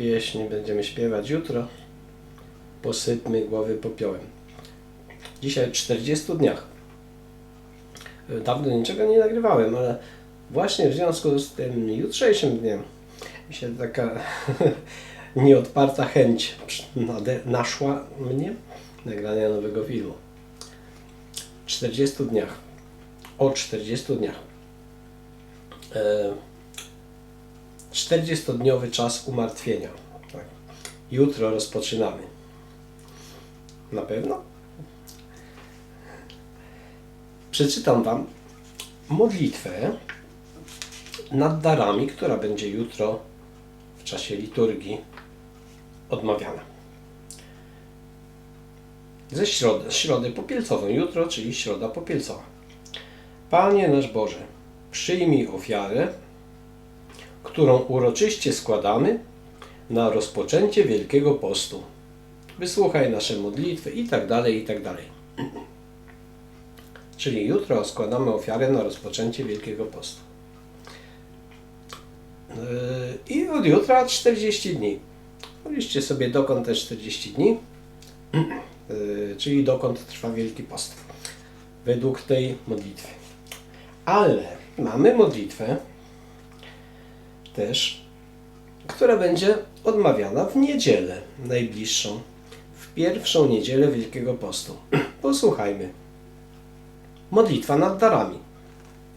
pieśń będziemy śpiewać jutro. Posypmy głowy popiołem. Dzisiaj w 40 dniach. Dawno niczego nie nagrywałem, ale właśnie w związku z tym jutrzejszym dniem mi się taka nieodparta chęć naszła mnie nagrania nowego filmu. W 40 dniach. O 40 dniach. E, 40-dniowy czas umartwienia. Tak. Jutro rozpoczynamy. Na pewno? Przeczytam Wam modlitwę nad darami, która będzie jutro w czasie liturgii odmawiana. Ze środy, środy popielcową, jutro, czyli środa popielcowa. Panie nasz Boże, przyjmij ofiarę, którą uroczyście składamy na rozpoczęcie Wielkiego Postu. Wysłuchaj nasze modlitwy i tak dalej, i tak. Czyli jutro składamy ofiarę na rozpoczęcie Wielkiego Postu. Yy, I od jutra 40 dni. Policzcie sobie dokąd te 40 dni, Yy, czyli dokąd trwa Wielki Post. Według tej modlitwy. Ale mamy modlitwę też, która będzie odmawiana w niedzielę najbliższą, w pierwszą niedzielę Wielkiego Postu. Posłuchajmy. Modlitwa nad darami.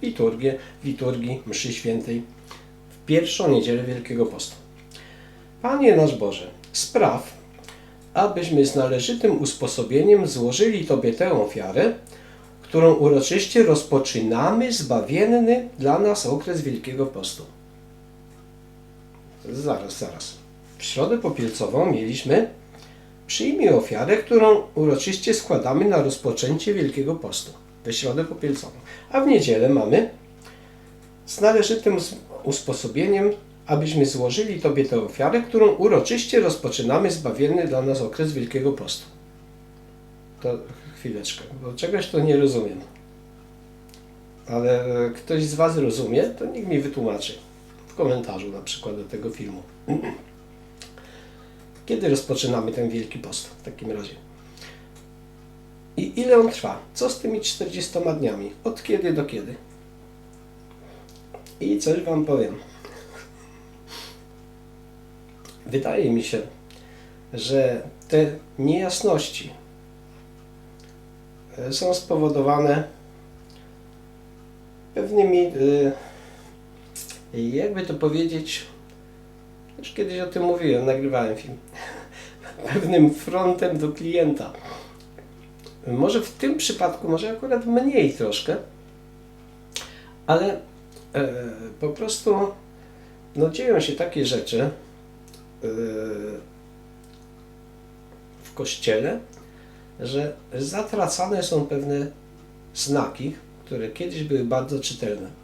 Liturgię, liturgii mszy świętej w pierwszą niedzielę Wielkiego Postu. Panie nasz Boże, spraw, abyśmy z należytym usposobieniem złożyli Tobie tę ofiarę, którą uroczyście rozpoczynamy zbawienny dla nas okres Wielkiego Postu. Zaraz, zaraz. W środę popielcową mieliśmy przyjmij ofiarę, którą uroczyście składamy na rozpoczęcie Wielkiego Postu. We środę popielcową. A w niedzielę mamy z należytym usposobieniem, abyśmy złożyli Tobie tę ofiarę, którą uroczyście rozpoczynamy zbawienny dla nas okres Wielkiego Postu. To chwileczkę, bo czegoś to nie rozumiem. Ale e, ktoś z Was rozumie, to niech mi wytłumaczy w komentarzu na przykład do tego filmu. Kiedy rozpoczynamy ten Wielki Post w takim razie? I ile on trwa? Co z tymi 40 dniami? Od kiedy do kiedy? I coś Wam powiem. Wydaje mi się, że te niejasności e, są spowodowane pewnymi, e, jakby to powiedzieć, już kiedyś o tym mówiłem, nagrywałem film, pewnym frontem do klienta. Może w tym przypadku, może akurat mniej troszkę, ale e, po prostu no, dzieją się takie rzeczy e, w kościele, że zatracane są pewne znaki, które kiedyś były bardzo czytelne.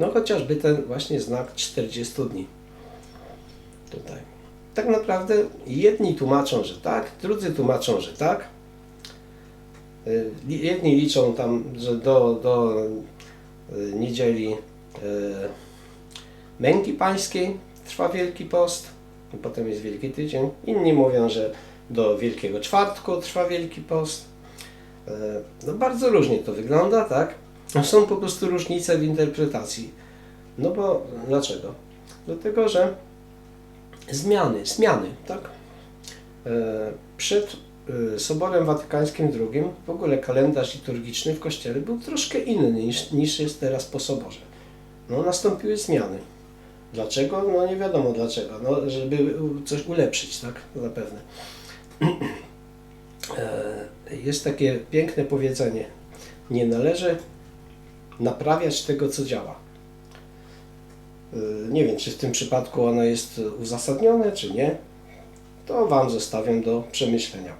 No chociażby ten właśnie znak 40 dni. Tutaj. Tak naprawdę jedni tłumaczą, że tak, drudzy tłumaczą, że tak. Y, Jedni liczą tam, że do, do y, niedzieli y, męki pańskiej trwa Wielki Post, potem jest Wielki Tydzień. Inni mówią, że do Wielkiego Czwartku trwa Wielki Post. No bardzo różnie to wygląda, tak? Są po prostu różnice w interpretacji. No bo dlaczego? Dlatego, że zmiany, zmiany, tak? E, Przed e, Soborem Watykańskim II w ogóle kalendarz liturgiczny w Kościele był troszkę inny niż, niż jest teraz po Soborze. No, nastąpiły zmiany. Dlaczego? No nie wiadomo dlaczego. No, żeby coś ulepszyć, tak? Zapewne. Jest takie piękne powiedzenie. Nie należy naprawiać tego, co działa. Y, Nie wiem, czy w tym przypadku ono jest uzasadnione, czy nie. To Wam zostawiam do przemyślenia.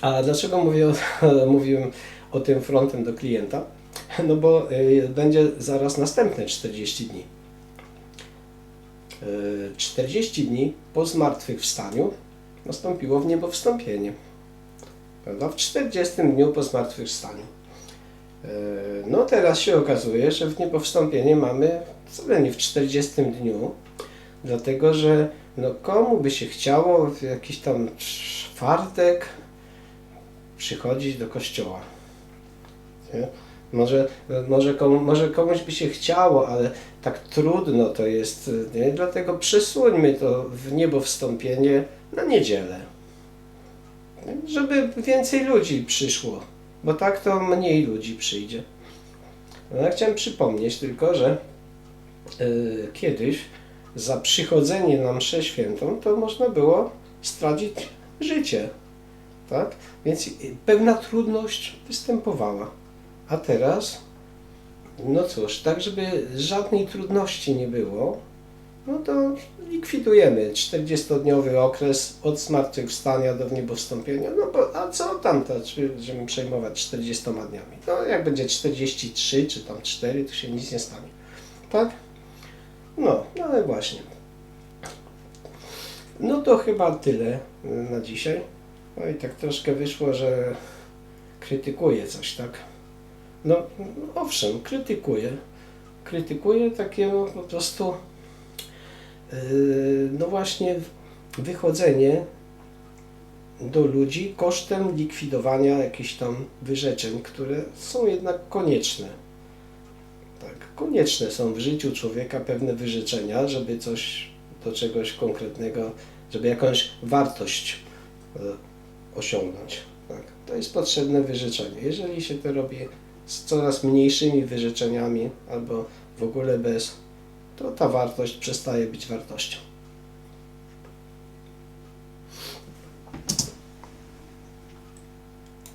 A dlaczego mówię o, mówiłem o tym frontem do klienta? No bo y, będzie zaraz następne 40 dni. Y, 40 dni po zmartwychwstaniu nastąpiło w niebo wstąpienie. Prawda? W 40 dniu po zmartwychwstaniu. E, No teraz się okazuje, że w niebowstąpienie mamy wcale nie w 40 dniu, Dlatego, że no komu by się chciało w jakiś tam czwartek przychodzić do kościoła? Nie? Może, może, komu, może komuś by się chciało, ale tak trudno to jest, nie? dlatego przesuńmy to w niebo wstąpienie na niedzielę. Nie? Żeby więcej ludzi przyszło, bo tak to mniej ludzi przyjdzie. No, ja chciałem przypomnieć tylko, że y, kiedyś za przychodzenie na mszę świętą to można było stracić życie. Tak? Więc y, pewna trudność występowała. A teraz, no cóż, tak żeby żadnej trudności nie było, no to likwidujemy 40-dniowy okres od zmartwychwstania do wniebowstąpienia. No bo, a co tam, to, czy- żeby przejmować 40 dniami? No jak będzie 43 czy tam 4, to się nic nie stanie. Tak? No, no ale właśnie. No to chyba tyle y, na dzisiaj. No i tak troszkę wyszło, że krytykuję coś, tak? No, owszem, krytykuję. Krytykuję takiego po prostu, no właśnie, wychodzenie do ludzi kosztem likwidowania jakichś tam wyrzeczeń, które są jednak konieczne. Tak, konieczne są w życiu człowieka pewne wyrzeczenia, żeby coś do czegoś konkretnego, żeby jakąś wartość e, osiągnąć. Tak, to jest potrzebne wyrzeczenie. Jeżeli się to robi z coraz mniejszymi wyrzeczeniami albo w ogóle bez, to ta wartość przestaje być wartością.